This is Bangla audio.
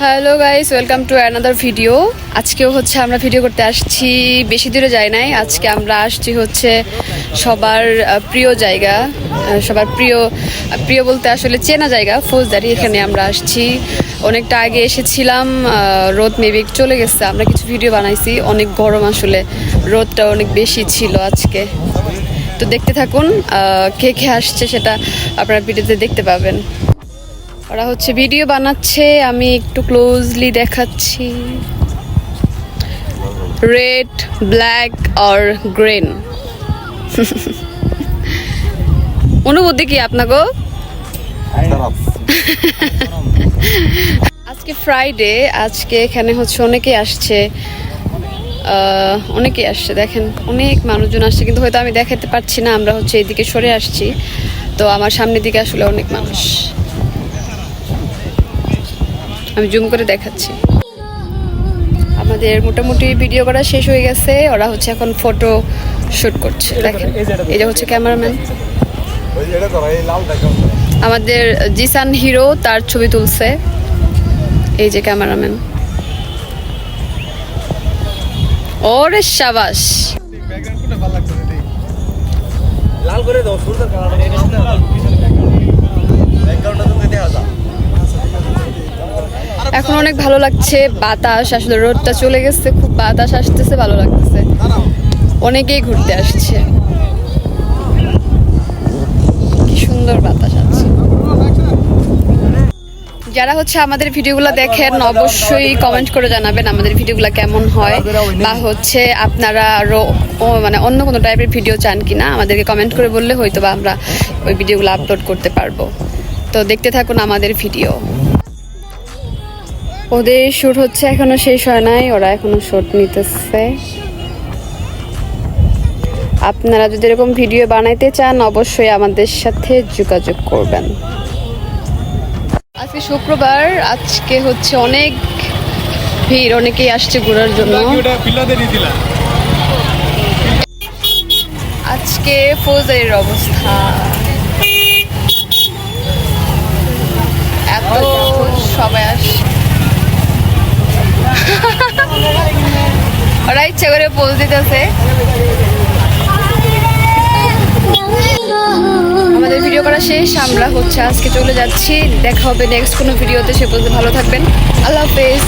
Hello guys welcome to another video আজকেও হচ্ছে আমরা ভিডিও করতে আসছি, বেশি দূরে যাই নাই। আজকে আমরা আসছি হচ্ছে সবার প্রিয় জায়গা সবার প্রিয় প্রিয় বলতে আসলে চেনা জায়গা, ফৌজদারি, এখানে আমরা আসছি। অনেকটা আগে এসেছিলাম রোদ মেবি চলে গেছে, আমরা কিছু ভিডিও বানাইছি। অনেক গরম আসলে, রোদটা অনেক বেশি ছিল আজকে। তো দেখতে থাকুন কে কে আসছে সেটা আপনারা ভিডিওতে দেখতে পাবেন। ওরা হচ্ছে ভিডিও বানাচ্ছে আমি একটু ক্লোজলি দেখাচ্ছি। রেড ব্ল্যাক আর গ্রেন অনুভূতি কি আপনাকে আজকে ফ্রাইডে আজকে এখানে হচ্ছে অনেকেই আসছে। আহ, অনেকেই আসছে দেখেন অনেক মানুষজন আসছে কিন্তু হয়তো আমি দেখাতে পারছি না আমরা হচ্ছে এদিকে সরে আসছি। তো আমার সামনের দিকে আসলে অনেক মানুষ। আমি জুম করে দেখাচ্ছি। আমাদের মোটামুটি ভিডিও করা শেষ হয়ে গেছে। ওরা হচ্ছে এখন ফটো শুট করছে। দেখেন এটা হচ্ছে ক্যামেরাম্যান আমাদের জিসান হিরো তার ছবি তুলছে। এই যে ক্যামেরাম্যান ওরে সাবাস। লাল করে দাও সুন্দর কালার ব্যাকগ্রাউন্ডটা দেখা যাও। এখন অনেক ভালো লাগছে। বাতাস, আসলে রোদটা চলে গেছে, খুব বাতাস আসতেছে, ভালো লাগতেছে। অনেকেই ঘুরতে আসছে। কি সুন্দর বাতাস আছে। যারা হচ্ছে আমাদের ভিডিওগুলো দেখেন, অবশ্যই কমেন্ট করে জানাবেন আমাদের ভিডিওগুলো কেমন হয়। বা হচ্ছে আপনারা আরও মানে অন্য কোনো টাইপের ভিডিও চান কিনা, আমাদেরকে কমেন্ট করে বললে হয়তো বা আমরা ওই ভিডিওগুলো আপলোড করতে পারব। তো দেখতে থাকুন আমাদের ভিডিও ওদের শুট হচ্ছে এখনও শেষ হয় নাই ওরা এখনও শুট নিতেছে। আপনারা যদি এরকম ভিডিও বানাইতে চান অবশ্যই আমাদের সাথে যোগাযোগ করবেন। আজকে শুক্রবার আজকে হচ্ছে অনেক ভিড় অনেকেই আসছে ঘোরার জন্য। আজকে ফৌজদারির অবস্থা। ওরা ইচ্ছে করে পোজ দিতেছে। আমাদের ভিডিও করা শেষ, আমরা হচ্ছে আজকে চলে যাচ্ছি। দেখা হবে নেক্সট কোনো ভিডিওতে সে পর্যন্ত ভালো থাকবেন। আল্লাহ হাফেজ।